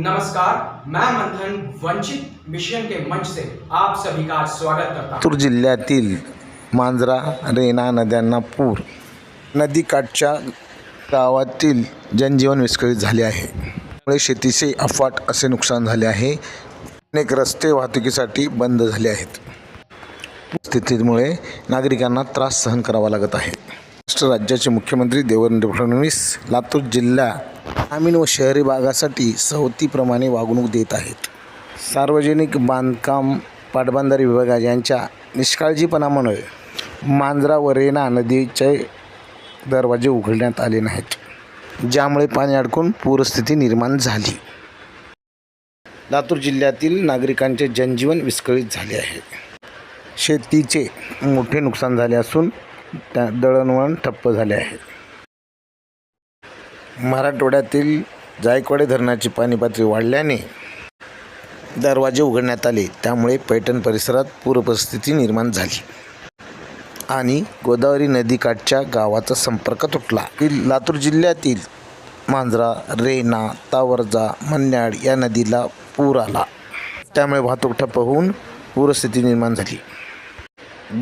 नमस्कार मैं मंथन वंचित मिशन के मंच से आप सभी का स्वागत करता लातूर जिल्ह्यातील मांजरा रेणा नद्यांना पूर नदीकाठच्या गावातील जनजीवन विस्कळीत झाले आहे. त्यामुळे शेतीचे अफाट असे नुकसान झाले आहे. अनेक रस्ते वाहतुकीसाठी बंद झाले आहेत. स्थितीमुळे नागरिकांना त्रास सहन करावा लागत आहे. महाराष्ट्र राज्याचे मुख्यमंत्री देवेंद्र फडणवीस लातूर जिल्हा ग्रामीण व शहरी भागासाठी सवतीप्रमाणे वागणूक देत आहेत. सार्वजनिक बांधकाम पाटबंधारे विभाग यांच्या निष्काळजीपणामुळे मांजरा व रेना नदीचे दरवाजे उघडण्यात आले नाहीत. ज्यामुळे पाणी अडकून पूरस्थिती निर्माण झाली. लातूर जिल्ह्यातील नागरिकांचे जनजीवन विस्कळीत झाले आहे. शेतीचे मोठे नुकसान झाले असून त्या दळणवळण ठप्प झाले आहे. मराठवाड्यातील जायकवाडी धरणाची पाणी पातळी वाढल्याने दरवाजे उघडण्यात आले. त्यामुळे पैठण परिसरात पूरपरिस्थिती निर्माण झाली. आणि गोदावरी नदीकाठच्या गावाचा संपर्क तुटला. की लातूर जिल्ह्यातील मांजरा रेना तावरजा मन्याड या नदीला पूर आला. त्यामुळे वाहतूक ठप्प होऊन पूरस्थिती निर्माण झाली.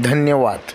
धन्यवाद.